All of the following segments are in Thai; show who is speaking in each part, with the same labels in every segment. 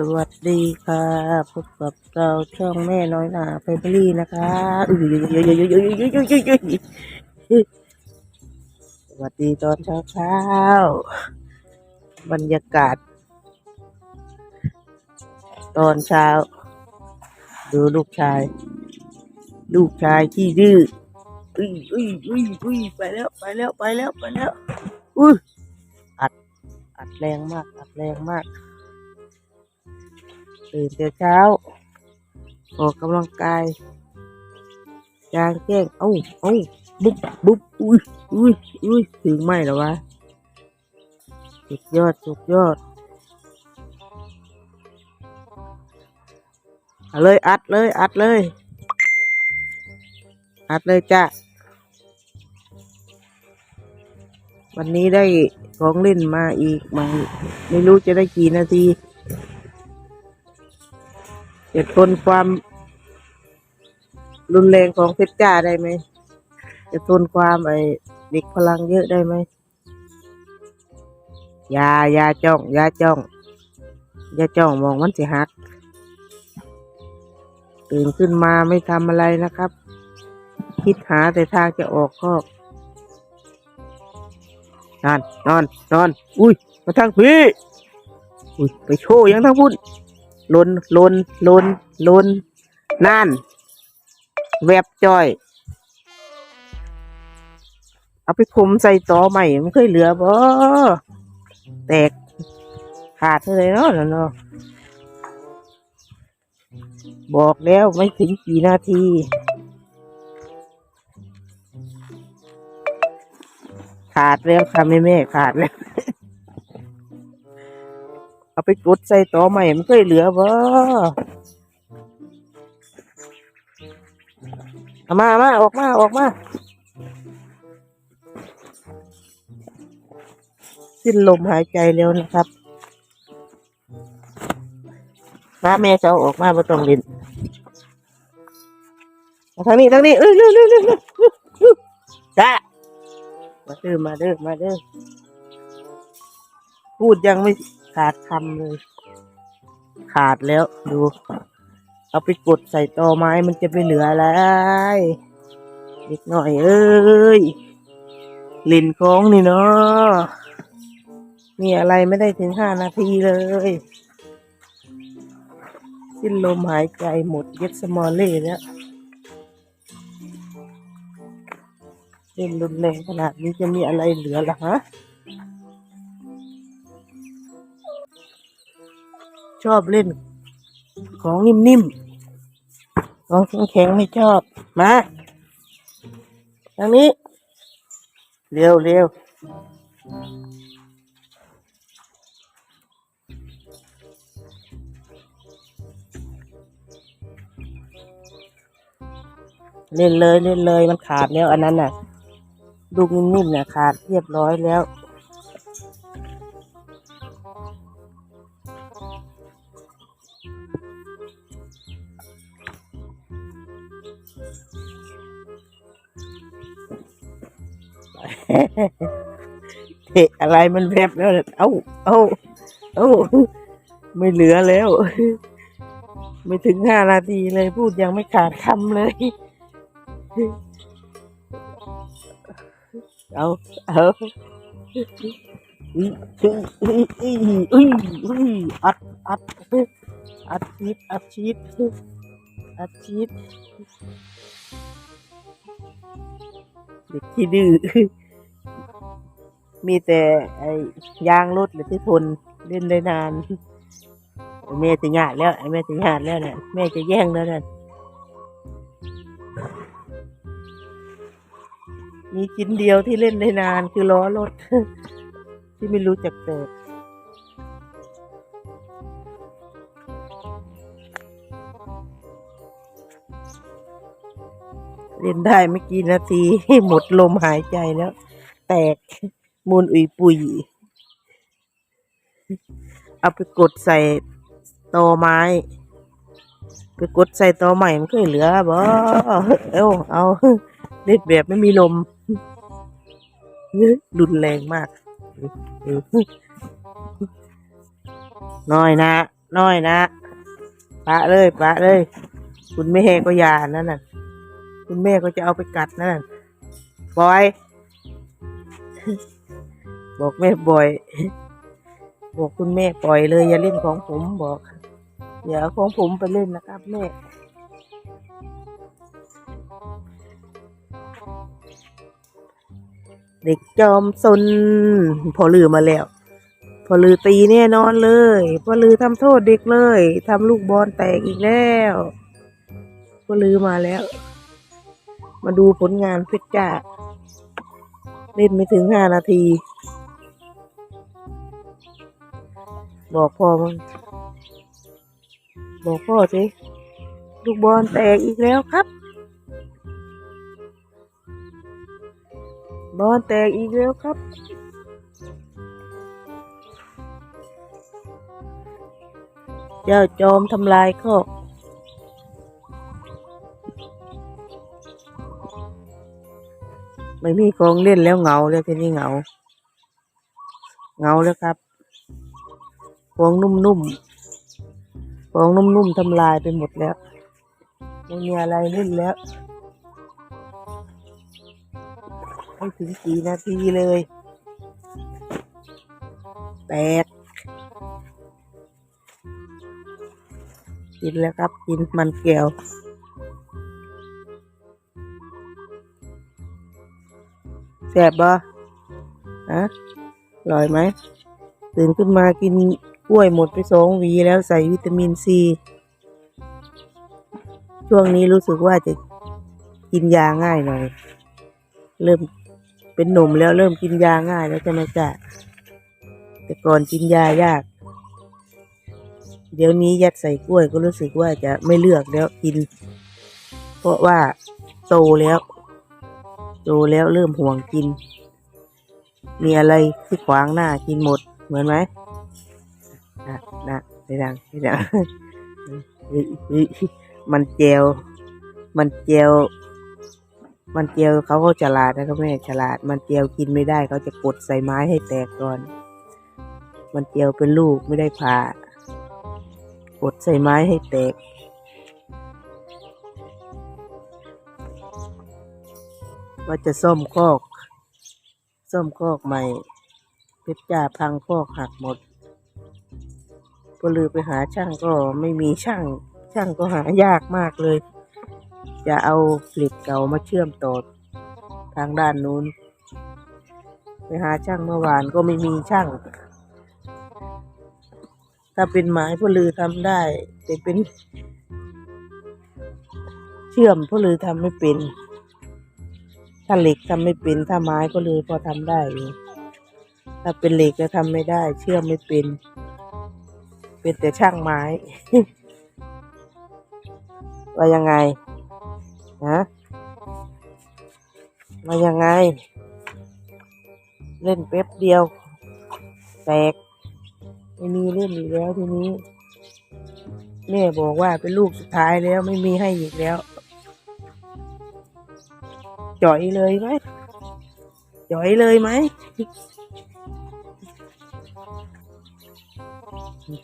Speaker 1: สวัสดีค่ะพบกับเราช่องแม่น้อยหนาไฟบรี่นะคะอุ้ยสวัสดีตอนเช้าเช้าบรรยากาศ ตอนเช้า ดูลูกชาย ลูกชายที่ดื้ออุ้ยอุ้ยอุ้ยอุ้ยไปแล้วไปแล้วไปแล้วไปแล้วอุ้ยอัดอัดแรงมาก อัดแรงมาก ตื่นแต่เช้า ออกกำลังกายกลางแจ้งเอ้าเอ้าบุ๊บบุ๊บอุ้ยอุ้ยอุ้ยถึงไหมหรอวะสุดยอดสุดยอดเอาเลยอัดเลยอัดเลย อัดเลยจ้ะวันนี้ได้ของเล่นมาอีกไหมไม่รู้จะได้กี่นาที จะทนความรุนแรงของเพชรจ้าได้ไหม จะทนความไอเด็กพลังเยอะได้ไหมยายาจ้องยาจ้องยาจ้องมองมันจะหัก ตื่นขึ้นมาไม่ทำอะไรนะครับ คิดหาแต่ทางจะออกคอกนอนนอนนอน อุ้ย มาทางพี่ อุ้ย ไปโชว์ยังทั้งพุ่น ลุนลุนลุนลุนนั่น แวบจ้อย เอาไปคมใส่ต่อใหม่มันเคยเหลือบ่แตกขาดเลยเนาะนนเนาะบอกแล้วไม่ถึงกี่นาทีขาดแล้วค่ะแม่แม่ขาดแล้ว เอาไปกดใส่ต่อใหม่มันเคยเหลือบ่เอามามาออกมา ออกมา สิ้นลมหายใจแล้วนะครับมาแม่จะเอาออกมาบ่ต้องล่นมาทางนี้ทางนี้เอ้ยเร็วเร็วเร็วเร็วเร็วเร็วจ้ามาเด้อมาเด้อมาเด้อพูดยังไม่ ขาดคำเลย ขาดแล้วดู เอาไปกดใส่ตอไม้มันจะไปเหลืออะไรเด็กหน่อยเอ้ยเล่นของนี่เนาะมีอะไรไม่ได้ถึงห้านาทีเลย สิ้นลมหายใจหมดเย็ดสมอลเล่แล้วเล่นรุนแรงขนาดนี้จะมีอะไรเหลือล่ะฮะ ชอบเล่น ของนิ่มๆ ของแข็งๆไม่ชอบ มาทางนี้ เร็วเร็วเล่นเลยเล่นเลยมันขาดแล้วอันนั้นน่ะลูนิ่มๆน่ะขาดเรียบร้อยแล้ว เตะอะไรมันแวบแล้วเนี่ยเอ้าเอ้าเอ้าไม่เหลือแล้ว ไม่ถึงห้านาทีเลยพูดยังไม่ขาดคำเลย เอาเอา อุ้ยอุ้ยอุ้ยอุ้ยอุ้ยอัดอัดอัดชีดอัดชีดอัดชีดเด็กที่ดื้อมีแต่ไอ้ยางรถหรือที่ทนเล่นได้นานแม่จะหยาดแล้วแม่จะหยาดแล้วเนี่ยแม่จะแย่งแล้วเนี่ยมีชิ้นเดียวที่เล่นได้นานคือล้อรถ ที่ไม่รู้จักเติบเล่นได้ไม่กี่นาที หมดลมหายใจแล้ว แตกมูลอุยปุยเอาไปกดใส่ตอไม้ ไปกดใส่ตอใหม่มันเคยเหลือบ่เอ้าเอาเล่นแบบไม่มีลมรุนแรงมาก น้อยนะน้อยนะปะเลยปะเลย คุณแม่ก็ยานั่นน่ะ คุณแม่ก็จะเอาไปกัดนั่นน่ะบอย บอกแม่บอย บอกคุณแม่ปล่อยเลย อย่าเล่นของผมบอก อย่าเอาของผมไปเล่นนะครับแม่ เด็กจอมซนพอลือมาแล้ว พอลือตีแน่นอนเลย พอลือทำโทษเด็กเลยทำลูกบอลแตกอีกแล้ว พอลือมาแล้ว มาดูผลงานเพชรจ้าเล่นไม่ถึงห้านาที บอกพ่อมั้งบอกพ่อสิลูกบอลแตกอีกแล้วครับ บอลแตกอีกแล้วครับ เจ้าจอมทำลายคอกไม่มีกองเล่นแล้วเหงาแล้วทีนี้เหงา เหงาแล้วครับกองนุ่มๆกองนุ่มๆทำลายไปหมดแล้วไม่มีอะไรเล่นแล้ว ไม่ถึงสี่นาทีเลยแตกกินแล้วครับกินมันแก้วแซ่บบ่ฮะอร่อยไหม ตื่นขึ้นมากินกล้วยหมดไปสองวีแล้วใส่วิตามินซี ช่วงนี้รู้สึกว่าจะกินยาง่ายหน่อย เริ่ม เป็นหนุ่มแล้วเริ่มกินยาง่ายแล้วใช่ไหมจ๊ะแต่ก่อนกินยายาก เดี๋ยวนี้ยัดใส่กล้วยก็รู้สึกว่าจะไม่เลือกแล้วกิน เพราะว่าโตแล้ว โตแล้วเริ่มห่วงกิน มีอะไรที่ขวางหน้ากินหมดเหมือนไหมนะนะไม่ดังไม่ดังมันเจลมันเจล มันเจียวเขาก็ฉลาดนะครับแม่ฉลาด มันเจียวกินไม่ได้เขาจะกดใส่ไม้ให้แตกก่อน มันเจียวเป็นลูกไม่ได้ผ่ากดใส่ไม้ให้แตก ว่าจะซ่อมคอกซ่อมคอกใหม่เพชรจ่าพังคอกหักหมดก็ลือไปหาช่างก็ไม่มีช่าง ช่างก็หายากมากเลย จะเอาเหล็กเก่ามาเชื่อมต่อทางด้านนู้น ไปหาช่างเมื่อวานก็ไม่มีช่าง ถ้าเป็นไม้พ่อลือทำได้แต่เป็นเชื่อมพ่อลือทำไม่เป็น ถ้าเหล็กทำไม่เป็นถ้าไม้ก็เลยพอทำได้ ถ้าเป็นเหล็กก็ทำไม่ได้ เชื่อมไม่เป็น เป็นแต่ช่างไม้ว่ายังไง ฮะมายังไง เล่นแป๊บเดียว แตกไม่มีเล่นอีกแล้วทีนี้แม่บอกว่าเป็นลูกสุดท้ายแล้วไม่มีให้อีกแล้ว จ่อยเลยไหมจ่อยเลยไหม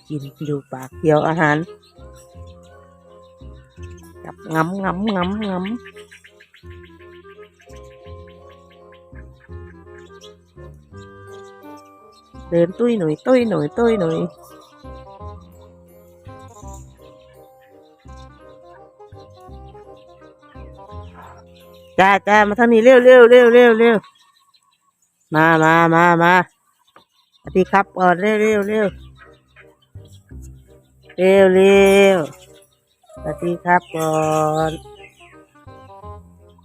Speaker 1: กินดูปากเคี้ยวอาหาร กับงำงำงำงำเดินตุ้ยหนุ่ยตุ้ยหนุ่ยตุ้ยหนุ่ยจ้าจ้าม สวัสดีครับก่อนเร็วเร็วเร็วเร็วเร็ว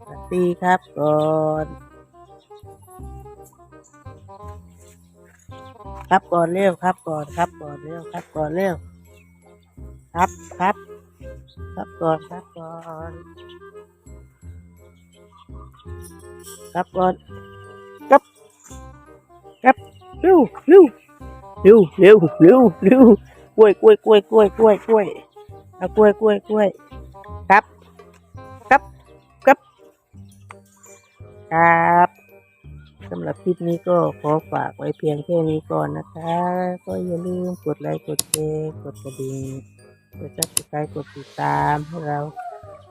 Speaker 1: สวัสดีครับก่อนสวัสดีครับก่อนครับก่อนเร็วครับก่อนครับก่อนเร็วครับก่อนเร็วครับครับ ครับก่อนครับก่อนครับก่อนครับครับเร็วเร็วเร็วเร็วเร็วเร็วกล้วยกล้วยกล้วยกล้วยกล้วยกล้วย เอากล้วยกล้วยกล้วยครับครับครับครับสำหรับคลิปนี้ก็ขอฝากไว้เพียงแค่นี้ก่อนนะคะ ก็อย่าลืมกดไลค์กดแชร์กดกระดิ่งกดซับสไครต์กดติดตามให้เรา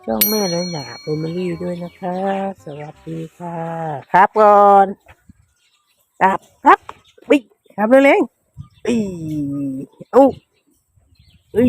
Speaker 1: ช่องแม่น้อยหนาเฟมิลี่ด้วยนะคะ สวัสดีค่ะ ครับก่อนครับครับวิ่งครับเร็วๆอีเอ้อี